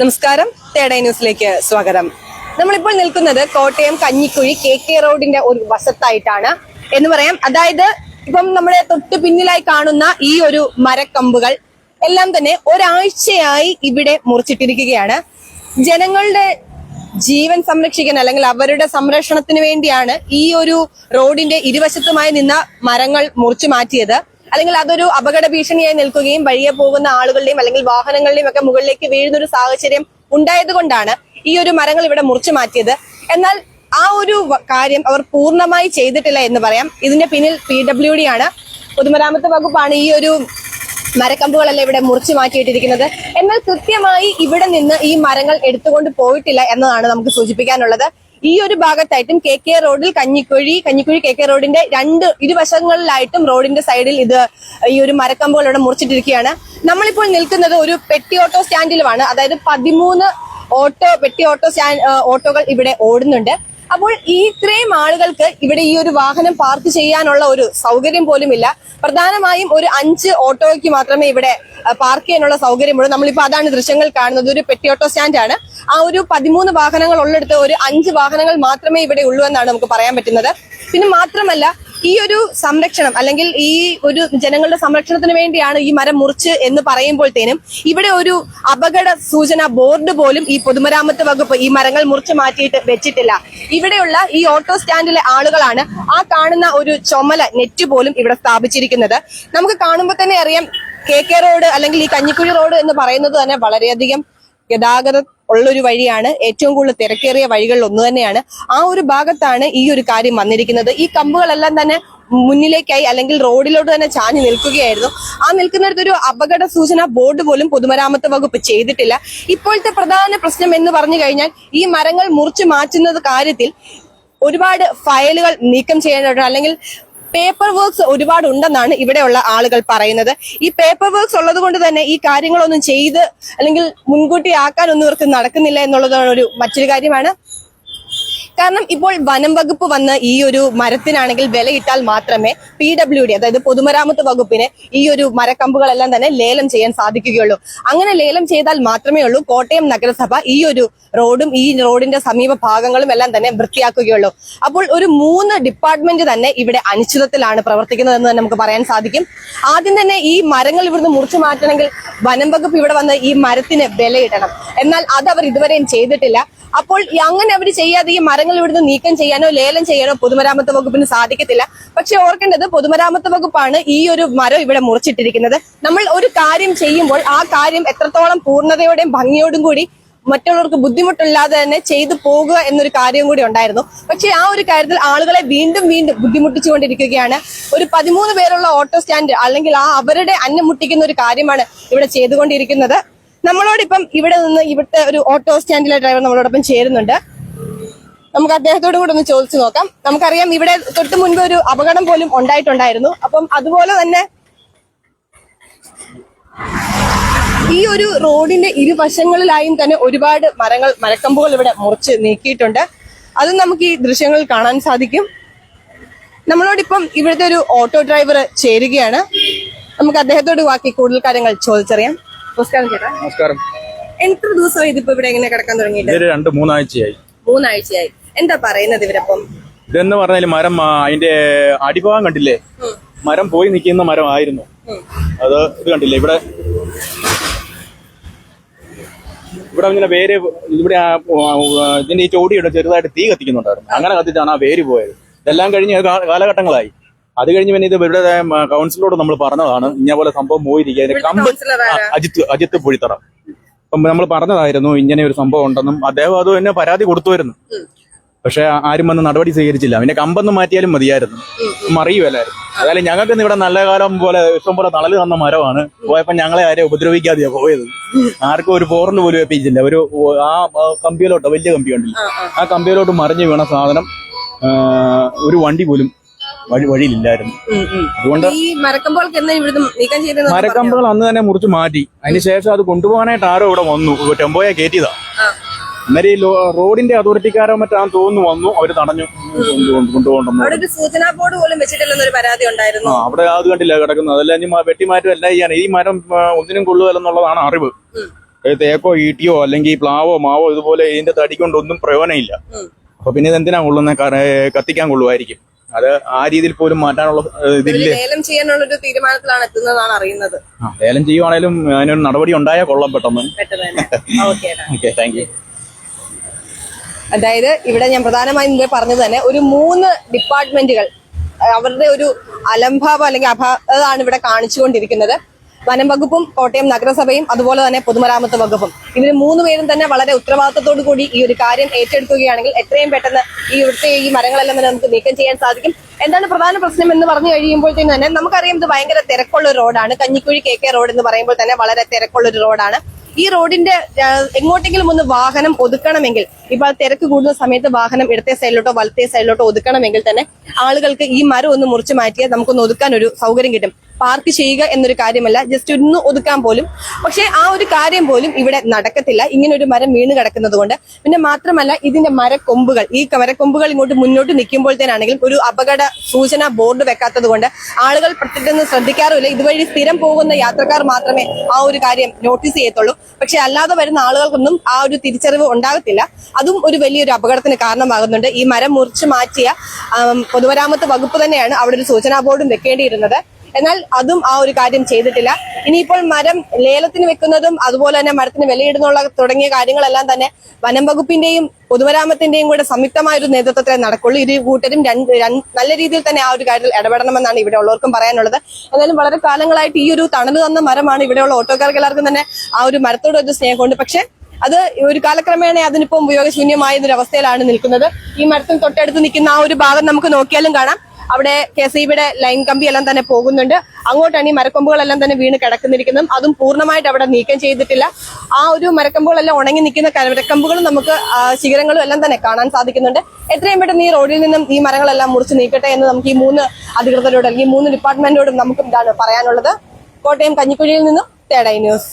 നമസ്കാരം. തേടൈ ന്യൂസിലേക്ക് സ്വാഗതം. നമ്മളിപ്പോൾ നിൽക്കുന്നത് കോട്ടയം കഞ്ഞിക്കുഴി കെ കെ റോഡിന്റെ ഒരു വശത്തായിട്ടാണ്. എന്ന് പറയാം. അതായത് ഇപ്പം നമ്മുടെ തൊട്ട് പിന്നിലായി കാണുന്ന ഈ ഒരു മരക്കമ്പുകൾ എല്ലാം തന്നെ ഒരാഴ്ചയായി ഇവിടെ മുറിച്ചിട്ടിരിക്കുകയാണ്. ജനങ്ങളുടെ ജീവൻ സംരക്ഷിക്കാൻ അല്ലെങ്കിൽ അവരുടെ സംരക്ഷണത്തിന് വേണ്ടിയാണ് ഈ ഒരു റോഡിന്റെ ഇരുവശത്തുമായി നിന്ന മരങ്ങൾ മുറിച്ചു മാറ്റിയത്. അല്ലെങ്കിൽ അതൊരു അപകട ഭീഷണിയായി നിൽക്കുകയും വഴിയെ പോകുന്ന ആളുകളുടെയും അല്ലെങ്കിൽ വാഹനങ്ങളുടെയും ഒക്കെ മുകളിലേക്ക് വീഴുന്ന ഒരു സാഹചര്യം ഉണ്ടായതുകൊണ്ടാണ് ഈ ഒരു മരങ്ങൾ ഇവിടെ മുറിച്ചു മാറ്റിയത്. എന്നാൽ ആ ഒരു കാര്യം അവർ പൂർണമായി ചെയ്തിട്ടില്ല എന്ന് പറയാം. ഇതിന്റെ പിന്നിൽ പി ഡബ്ല്യു ഡി ആണ്. പൊതുമരാമത്ത് വകുപ്പാണ് ഈ ഒരു മരക്കമ്പുകളല്ല ഇവിടെ മുറിച്ചു മാറ്റിയിട്ടിരിക്കുന്നത്. എന്നാൽ കൃത്യമായി ഇവിടെ നിന്ന് ഈ മരങ്ങൾ എടുത്തുകൊണ്ട് പോയിട്ടില്ല എന്നതാണ് നമുക്ക് സൂചിപ്പിക്കാനുള്ളത്. ഈ ഒരു ഭാഗത്തായിട്ടും കെ കെ റോഡിൽ കഞ്ഞിക്കുഴി കഞ്ഞിക്കുഴി കെ കെ റോഡിന്റെ രണ്ട് ഇരുവശങ്ങളിലായിട്ടും റോഡിന്റെ സൈഡിൽ ഇത് ഈ ഒരു മരക്കമ്പുകൾ ഇവിടെ മുറിച്ചിട്ടിരിക്കുകയാണ്. നമ്മളിപ്പോൾ നിൽക്കുന്നത് ഒരു പെട്ടി ഓട്ടോ സ്റ്റാൻഡിലുമാണ്. അതായത് പതിമൂന്ന് ഓട്ടോ പെട്ടി ഓട്ടോ സ്റ്റാൻഡ് ഓട്ടോകൾ ഇവിടെ ഓടുന്നുണ്ട്. അപ്പോൾ ഈ ഇത്രയും ആളുകൾക്ക് ഇവിടെ ഈ ഒരു വാഹനം പാർക്ക് ചെയ്യാനുള്ള ഒരു സൗകര്യം പോലും ഇല്ല പ്രധാനമായും ഒരു അഞ്ച് ഓട്ടോയ്ക്ക് മാത്രമേ ഇവിടെ പാർക്ക് ചെയ്യാനുള്ള സൗകര്യമുള്ളൂ. നമ്മളിപ്പോ അതാണ് ദൃശ്യങ്ങൾ കാണുന്നത്. ഒരു പെട്ടി ഓട്ടോ സ്റ്റാൻഡ് ആണ് ആ ഒരു പതിമൂന്ന് വാഹനങ്ങൾ ഉള്ളിടത്ത് ഒരു അഞ്ച് വാഹനങ്ങൾ മാത്രമേ ഇവിടെ ഉള്ളൂ എന്നാണ് നമുക്ക് പറയാൻ പറ്റുന്നത്. പിന്നെ മാത്രമല്ല ഈ ഒരു സംരക്ഷണം അല്ലെങ്കിൽ ഈ ഒരു ജനങ്ങളുടെ സംരക്ഷണത്തിന് വേണ്ടിയാണ് ഈ മരം മുറിച്ച് എന്ന് പറയുമ്പോഴത്തേനും ഇവിടെ ഒരു അപകട സൂചന ബോർഡ് പോലും ഈ പൊതുമരാമത്ത് വകുപ്പ് ഈ മരങ്ങൾ മുറിച്ച് മാറ്റിയിട്ട് വെച്ചിട്ടില്ല. ഇവിടെയുള്ള ഈ ഓട്ടോ സ്റ്റാൻഡിലെ ആളുകളാണ് ആ കാണുന്ന ഒരു ചുമല നെറ്റ് പോലും ഇവിടെ സ്ഥാപിച്ചിരിക്കുന്നത്. നമുക്ക് കാണുമ്പോൾ തന്നെ അറിയാം കെ കെ റോഡ് അല്ലെങ്കിൽ ഈ കഞ്ഞിക്കുഴി റോഡ് എന്ന് പറയുന്നത് തന്നെ വളരെയധികം ഗതാഗതം ഉള്ളൊരു വഴിയാണ്. ഏറ്റവും കൂടുതൽ തിരക്കേറിയ വഴികളിൽ ഒന്ന് തന്നെയാണ്. ആ ഒരു ഭാഗത്താണ് ഈ ഒരു കാര്യം വന്നിരിക്കുന്നത്. ഈ കമ്പുകളെല്ലാം തന്നെ മുന്നിലേക്കായി അല്ലെങ്കിൽ റോഡിലോട്ട് തന്നെ ചാഞ്ഞു നിൽക്കുകയായിരുന്നു. ആ നിൽക്കുന്നിടത്ത് ഒരു അപകട സൂചന ബോർഡ് പോലും പൊതുമരാമത്ത് വകുപ്പ് ചെയ്തിട്ടില്ല. ഇപ്പോഴത്തെ പ്രധാന പ്രശ്നം എന്ന് പറഞ്ഞു കഴിഞ്ഞാൽ ഈ മരങ്ങൾ മുറിച്ചു മാറ്റുന്നത് കാര്യത്തിൽ ഒരുപാട് ഫയലുകൾ നീക്കം ചെയ്യേണ്ടതുണ്ട്. അല്ലെങ്കിൽ പേപ്പർ വർക്ക്സ് ഒരുപാട് ഉണ്ടെന്നാണ് ഇവിടെയുള്ള ആളുകൾ പറയുന്നത്. ഈ പേപ്പർ വർക്ക്സ് ഉള്ളത് കൊണ്ട് തന്നെ ഈ കാര്യങ്ങളൊന്നും ചെയ്ത് അല്ലെങ്കിൽ മുൻകൂട്ടി ആക്കാനൊന്നും ഇവർക്ക് നടക്കുന്നില്ല എന്നുള്ളതാണ് ഒരു മറ്റൊരു കാര്യമാണ്. കാരണം ഇപ്പോൾ വനം വകുപ്പ് വന്ന് ഈ ഒരു മരത്തിനാണെങ്കിൽ വിലയിട്ടാൽ മാത്രമേ പി ഡബ്ല്യു ഡി അതായത് പൊതുമരാമത്ത് വകുപ്പിന് ഈ ഒരു മരക്കമ്പുകളെല്ലാം തന്നെ ലേലം ചെയ്യാൻ സാധിക്കുകയുള്ളൂ. അങ്ങനെ ലേലം ചെയ്താൽ മാത്രമേ ഉള്ളൂ. കോട്ടയം നഗരസഭ ഈ ഒരു റോഡും ഈ റോഡിന്റെ സമീപ ഭാഗങ്ങളും എല്ലാം തന്നെ വൃത്തിയാക്കുകയുള്ളൂ. അപ്പോൾ ഒരു മൂന്ന് ഡിപ്പാർട്ട്മെന്റ് തന്നെ ഇവിടെ അനിശ്ചിതത്തിലാണ് പ്രവർത്തിക്കുന്നതെന്ന് തന്നെ നമുക്ക് പറയാൻ സാധിക്കും. ആദ്യം തന്നെ ഈ മരങ്ങൾ ഇവിടുന്ന് മുറിച്ചു മാറ്റണമെങ്കിൽ വനം വകുപ്പ് ഇവിടെ വന്ന് ഈ മരത്തിന് വിലയിടണം. എന്നാൽ അത് അവർ ഇതുവരെയും ചെയ്തിട്ടില്ല. അപ്പോൾ അങ്ങനെ അവർ ചെയ്യാതെ ഈ മരങ്ങൾ ഇവിടുന്ന് നീക്കം ചെയ്യാനോ ലേലം ചെയ്യാനോ പൊതുമരാമത്ത് വകുപ്പിന് സാധിക്കത്തില്ല. പക്ഷെ ഓർക്കേണ്ടത് പൊതുമരാമത്ത് വകുപ്പാണ് ഈ ഒരു മരം ഇവിടെ മുറിച്ചിട്ടിരിക്കുന്നത്. നമ്മൾ ഒരു കാര്യം ചെയ്യുമ്പോൾ ആ കാര്യം എത്രത്തോളം പൂർണതയോടെയും ഭംഗിയോടും കൂടി മറ്റുള്ളവർക്ക് ബുദ്ധിമുട്ടില്ലാതെ തന്നെ ചെയ്തു പോകുക എന്നൊരു കാര്യം കൂടി ഉണ്ടായിരുന്നു. പക്ഷെ ആ ഒരു കാര്യത്തിൽ ആളുകളെ വീണ്ടും വീണ്ടും ബുദ്ധിമുട്ടിച്ചുകൊണ്ടിരിക്കുകയാണ്. ഒരു പതിമൂന്ന് പേരുള്ള ഓട്ടോ സ്റ്റാൻഡ് അല്ലെങ്കിൽ ആ അവരുടെ അന്നം മുട്ടിക്കുന്ന ഒരു കാര്യമാണ് ഇവിടെ ചെയ്തുകൊണ്ടിരിക്കുന്നത്. നമ്മളോടിപ്പം ഇവിടെ നിന്ന് ഇവിടുത്തെ ഒരു ഓട്ടോ സ്റ്റാൻഡിലെ ഡ്രൈവർ നമ്മളോടൊപ്പം ചേരുന്നുണ്ട്. നമുക്ക് അദ്ദേഹത്തോട് കൂടെ ഒന്ന് ചോദിച്ചു നോക്കാം. നമുക്കറിയാം ഇവിടെ തൊട്ട് മുൻപ് ഒരു അപകടം പോലും ഉണ്ടായിട്ടുണ്ടായിരുന്നു. അപ്പം അതുപോലെ തന്നെ ഈ ഒരു റോഡിന്റെ ഇരുവശങ്ങളിലായും തന്നെ ഒരുപാട് മരങ്ങൾ മരക്കമ്പുകൾ ഇവിടെ മുറിച്ച് നീക്കിയിട്ടുണ്ട്. അതും നമുക്ക് ഈ ദൃശ്യങ്ങൾ കാണാൻ സാധിക്കും. നമ്മളോടിപ്പം ഇവിടുത്തെ ഒരു ഓട്ടോ ഡ്രൈവർ ചേരുകയാണ്. നമുക്ക് അദ്ദേഹത്തോട് ബാക്കി കൂടുതൽ കാര്യങ്ങൾ ചോദിച്ചറിയാം. നമസ്കാരം ചേട്ടാ. നമസ്കാരം. എത്ര ദിവസമായി ഇതിപ്പോ ഇവിടെ എങ്ങനെ കിടക്കാൻ തുടങ്ങിയിട്ട്? രണ്ട് മൂന്നാഴ്ചയായി. മൂന്നാഴ്ചയായി. എന്താ പറയുന്നത് ഇവരപ്പം? ഇതെന്ന് പറഞ്ഞാൽ മരം അതിന്റെ അടിഭാഗം കണ്ടില്ലേ? മരം പോയി നിൽക്കുന്ന മരം ആയിരുന്നു അത് ഇത് കണ്ടില്ലേ? ഇവിടെ ഇവിടെ ഇങ്ങനെ വേര് ഇവിടെ ഇതിന്റെ ഈ ചോടിയുടെ ചെറുതായിട്ട് തീ കത്തിക്കുന്നുണ്ടായിരുന്നു. അങ്ങനെ കത്തിച്ചാണ് ആ വേര് പോയത്. ഇതെല്ലാം കഴിഞ്ഞ് കാലഘട്ടങ്ങളായി. അത് കഴിഞ്ഞ് പിന്നെ ഇത് ഇവരുടെ കൗൺസിലറോട് നമ്മൾ പറഞ്ഞതാണ്. ഇങ്ങനെ പോലെ സംഭവം പോയിരിക്കുക. അതിന്റെ കമ്പ് അജിത്ത് അജിത്ത് പുഴിത്തറ. അപ്പം നമ്മൾ പറഞ്ഞതായിരുന്നു ഇങ്ങനെ ഒരു സംഭവം ഉണ്ടെന്നും. അദ്ദേഹം അത് തന്നെ പരാതി കൊടുത്തുവരുന്നു. പക്ഷെ ആരും വന്ന് നടപടി സ്വീകരിച്ചില്ല. പിന്നെ കമ്പൊന്നും മാറ്റിയാലും മതിയായിരുന്നു. മറിയുമല്ലായിരുന്നു അതായത് ഞങ്ങൾക്ക് ഇന്ന് ഇവിടെ നല്ല കാലം പോലെ ഇഷ്ടം പോലെ തളൽ തന്ന മരമാണ്. പോയപ്പോ ഞങ്ങളെ ആരെയും ഉപദ്രവിക്കാതെയാ പോയത്. ആർക്കും ഒരു പോറിന് പോലും ഏൽപ്പിച്ചില്ല ഒരു ആ കമ്പിയിലോട്ട് വലിയ കമ്പി ഉണ്ടല്ലോ ആ കമ്പിയിലോട്ട് മറിഞ്ഞു വീണ സാധനം ഒരു വണ്ടി പോലും വഴി വഴിയിലില്ലായിരുന്നു. അതുകൊണ്ട് മരക്കമ്പുകൾ അന്ന് തന്നെ മുറിച്ച് മാറ്റി. അതിനുശേഷം അത് കൊണ്ടുപോകാനായിട്ട് ആരോ ഇവിടെ വന്നു. ടെമ്പോയെ കയറ്റിയതാ. അന്നേരം ഈ റോഡിന്റെ അതോറിറ്റിക്കാരോ മറ്റാന്ന് തോന്നുന്നു വന്നു. അവർ തടഞ്ഞു. കൊണ്ടുപോകണ്ടെന്ന് സൂചനാ ബോർഡ് പോലും വെച്ചിട്ടില്ലെന്നൊരു പരാതി ഉണ്ടായിരുന്നു. അവിടെ അത് കണ്ടില്ല കിടക്കുന്നത്. അതെല്ലാം ഇനി വെട്ടിമാറ്റം എല്ലാം ചെയ്യാണ്. ഈ മരം ഒന്നിനും കൊള്ളുകയല്ലെന്നുള്ളതാണ് അറിവ്. തേക്കോ ഈട്ടിയോ അല്ലെങ്കിൽ പ്ലാവോ മാവോ ഇതുപോലെ ഇതിന്റെ തടി പ്രയോജനം പ്രയോജനമില്ല അപ്പൊ പിന്നെ ഇത് എന്തിനാ കൊള്ളുന്ന കത്തിക്കാൻ കൊള്ളുമായിരിക്കും. അത് ആ രീതിയിൽ പോലും മാറ്റാനുള്ള ഇതില്ല? ലേലം ചെയ്യാനുള്ള ഒരു തീരുമാനത്തിലാണ് എത്തുന്നതാണ് അറിയുന്നത്. ലേലം ചെയ്യുവാണേലും അതിനൊരു നടപടി ഉണ്ടായാൽ കൊള്ളാം പെട്ടെന്ന്. ഓക്കെ താങ്ക് യു അതായത് ഇവിടെ ഞാൻ പ്രധാനമായും മുമ്പേ പറഞ്ഞത് തന്നെ ഒരു മൂന്ന് ഡിപ്പാർട്ട്മെന്റുകൾ അവരുടെ ഒരു അലംഭാവം അല്ലെങ്കിൽ അഭാവതാണ് ഇവിടെ കാണിച്ചുകൊണ്ടിരിക്കുന്നത്. വനം വകുപ്പും കോട്ടയം നഗരസഭയും അതുപോലെ തന്നെ പൊതുമരാമത്ത് വകുപ്പും. ഇതിന് മൂന്ന് പേരും തന്നെ വളരെ ഉത്തരവാദിത്തത്തോടു കൂടി ഈ ഒരു കാര്യം ഏറ്റെടുക്കുകയാണെങ്കിൽ എത്രയും പെട്ടെന്ന് ഈ ഇവിടുത്തെ ഈ മരങ്ങളെല്ലാം തന്നെ നമുക്ക് നീക്കം ചെയ്യാൻ സാധിക്കും. എന്താണ് പ്രധാന പ്രശ്നം എന്ന് പറഞ്ഞു കഴിയുമ്പോഴത്തേക്കും തന്നെ നമുക്കറിയാം ഇത് ഭയങ്കര തിരക്കുള്ള ഒരു റോഡാണ് കഞ്ഞിക്കുഴി കെ കെ റോഡ് എന്ന് പറയുമ്പോൾ തന്നെ വളരെ തിരക്കുള്ള ഒരു റോഡാണ് ഈ റോഡിന്റെ എങ്ങോട്ടെങ്കിലും ഒന്ന് വാഹനം ഒതുക്കണമെങ്കിൽ ഇപ്പോൾ തിരക്ക് കൂടുന്ന സമയത്ത് വാഹനം ഇടത്തെ സൈഡിലോട്ടോ വലത്തെ സൈഡിലോട്ടോ ഒതുക്കണമെങ്കിൽ തന്നെ ആളുകൾക്ക് ഈ മരം ഒന്ന് മുറിച്ചു മാറ്റിയാൽ നമുക്കൊന്ന് ഒതുക്കാൻ ഒരു സൗകര്യം കിട്ടും. പാർക്ക് ചെയ്യുക എന്നൊരു കാര്യമല്ല. ജസ്റ്റ് ഒന്ന് ഒതുക്കാൻ പോലും. പക്ഷേ ആ ഒരു കാര്യം പോലും ഇവിടെ നടക്കത്തില്ല. ഇങ്ങനെ ഒരു മരം വീണ് കിടക്കുന്നത് കൊണ്ട് പിന്നെ മാത്രമല്ല ഇതിന്റെ മരക്കൊമ്പുകൾ. ഈ മരക്കൊമ്പുകൾ ഇങ്ങോട്ട് മുന്നോട്ട് നിൽക്കുമ്പോഴത്തേനാണെങ്കിലും ഒരു അപകട സൂചന ബോർഡ് വെക്കാത്തത് കൊണ്ട് ആളുകൾ പ്രത്യേകം ശ്രദ്ധിക്കാറുമില്ല. ഇതുവഴി സ്ഥിരം പോകുന്ന യാത്രക്കാർ മാത്രമേ ആ ഒരു കാര്യം നോട്ടീസ് ചെയ്യത്തുള്ളൂ. പക്ഷെ അല്ലാതെ വരുന്ന ആളുകൾക്കൊന്നും ആ ഒരു തിരിച്ചറിവ് ഉണ്ടാകത്തില്ല. അതും ഒരു വലിയൊരു അപകടത്തിന് കാരണമാകുന്നുണ്ട്. ഈ മരം മുറിച്ചു മാറ്റിയ പൊതുമരാമത്ത് വകുപ്പ് തന്നെയാണ് അവിടെ ഒരു സൂചനാ ബോർഡും വെക്കേണ്ടിയിരുന്നത്. എന്നാൽ അതും ആ ഒരു കാര്യം ചെയ്തിട്ടില്ല. ഇനിയിപ്പോൾ മരം ലേലത്തിന് വെക്കുന്നതും അതുപോലെ തന്നെ മരത്തിന് വിലയിടുന്നുള്ള തുടങ്ങിയ കാര്യങ്ങളെല്ലാം തന്നെ വനം വകുപ്പിന്റെയും പൊതുമരാമത്തിന്റെയും കൂടെ സംയുക്തമായ ഒരു നേതൃത്വത്തിലേ നടക്കുള്ളൂ. ഇരു കൂട്ടരും നല്ല രീതിയിൽ തന്നെ ആ ഒരു കാര്യത്തിൽ ഇടപെടണമെന്നാണ് ഇവിടെ ഉള്ളവർക്കും പറയാനുള്ളത്. എന്നാലും വളരെ കാലങ്ങളായിട്ട് ഈ ഒരു തണൽ തന്ന മരമാണ് ഇവിടെയുള്ള ഓട്ടോക്കാർക്ക് എല്ലാവർക്കും തന്നെ ആ ഒരു മരത്തോട് ഒരു സ്നേഹമുണ്ട്. പക്ഷെ അത് ഒരു കാലക്രമേണ അതിനിപ്പം ഉപയോഗശൂന്യമായ ഒരു അവസ്ഥയിലാണ് നിൽക്കുന്നത്. ഈ മരത്തിന് തൊട്ടടുത്ത് നിൽക്കുന്ന ആ ഒരു ഭാഗം നമുക്ക് നോക്കിയാലും കാണാം. അവിടെ കെ സി ബിയുടെ ലൈൻ കമ്പി എല്ലാം തന്നെ പോകുന്നുണ്ട്. അങ്ങോട്ടാണ് ഈ മരക്കൊമ്പുകളെല്ലാം തന്നെ വീണ് കിടക്കുന്നിരിക്കുന്നത്. അതും പൂർണമായിട്ട് അവിടെ നീക്കം ചെയ്തിട്ടില്ല. ആ ഒരു മരക്കമ്പുകളെല്ലാം ഉണങ്ങി നിൽക്കുന്ന മരക്കമ്പുകളും നമുക്ക് ശിഖരങ്ങളും എല്ലാം തന്നെ കാണാൻ സാധിക്കുന്നുണ്ട്. എത്രയും പെട്ടെന്ന് ഈ റോഡിൽ നിന്നും ഈ മരങ്ങളെല്ലാം മുറിച്ച് നീക്കട്ടെ എന്ന് നമുക്ക് ഈ മൂന്ന് അധികൃതരോട് അല്ലെങ്കിൽ മൂന്ന് ഡിപ്പാർട്ട്മെന്റിനോടും നമുക്ക് ഇതാണ് പറയാനുള്ളത്. കോട്ടയം കഞ്ഞിക്കുഴിയിൽ നിന്നും തേടൈ ന്യൂസ്.